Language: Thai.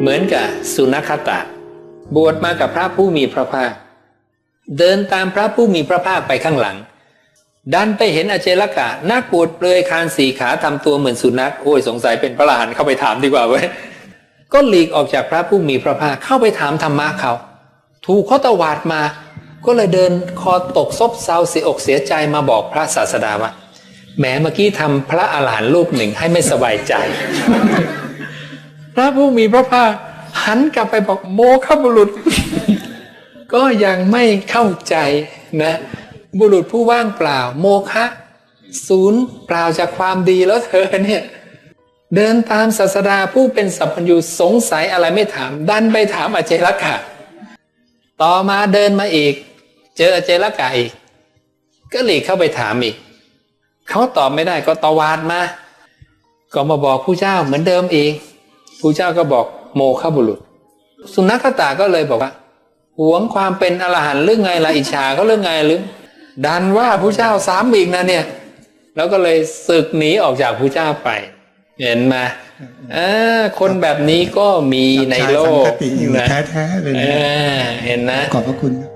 เหมือนกับสุนัขตะ บวชมากับพระผู้มีพระภาค เดินตามพระผู้มีพระภาคไปข้างหลัง ดันไปเห็นอเจลกะนักบวชเปลือยคานสีขาทำตัวเหมือนสุนัขโอ้ยสงสัยเป็นพระอรหันต์เข้าไปถามดีกว่าเว้ยก็หลีกออกจากพระผู้มีพระภาคเข้าไปถามธรรมะเขา ถูกเขาตวาดมา ก็เลยเดินคอตกซบเซาเสียอกเสียใจมาบอกพระศาสดาว่าแหมเมื่อกี้ทำพระอรหันต์รูปหนึ่งให้ไม่สบายใจ ระผู้มีพระภาคหันกลับไปบอกโมฆะบุรุษ ก็ยังไม่เข้าใจนะ บุรุษผู้ว่างเปล่า โมฆะศูนย์เปล่าจากความดีแล้วเธอเนี่ยเดินตามศาสดาผู้เป็นสัพพัญญูสงสัยอะไรไม่ถาม ดันไปถามอเจรกะต่อมาเดินมาอีก เจออเจรกะอีก ก็หลีกเข้าไปถามอีกเขาตอบไม่ได้ก็ตวาดมา ก็มาบอกผู้เจ้าเหมือนเดิมอีก ผู้เจ้าก็บอกโมฆะบุรุษ สุนัขตาก็เลยบอกว่าหวงความเป็นอรหันต์หรือไงล่ะอิจฉาเขาหรือไงหรือดันว่าผู้เจ้าสามอีกนะเนี่ย แล้วก็เลยศึกหนีออกจากผู้เจ้าไป เห็นไหมเออคนแบบนี้ก็มีในโลสังกคติอยู่นะแท้ๆเลยเอนะอเห็นนะขอบพระคุณครับ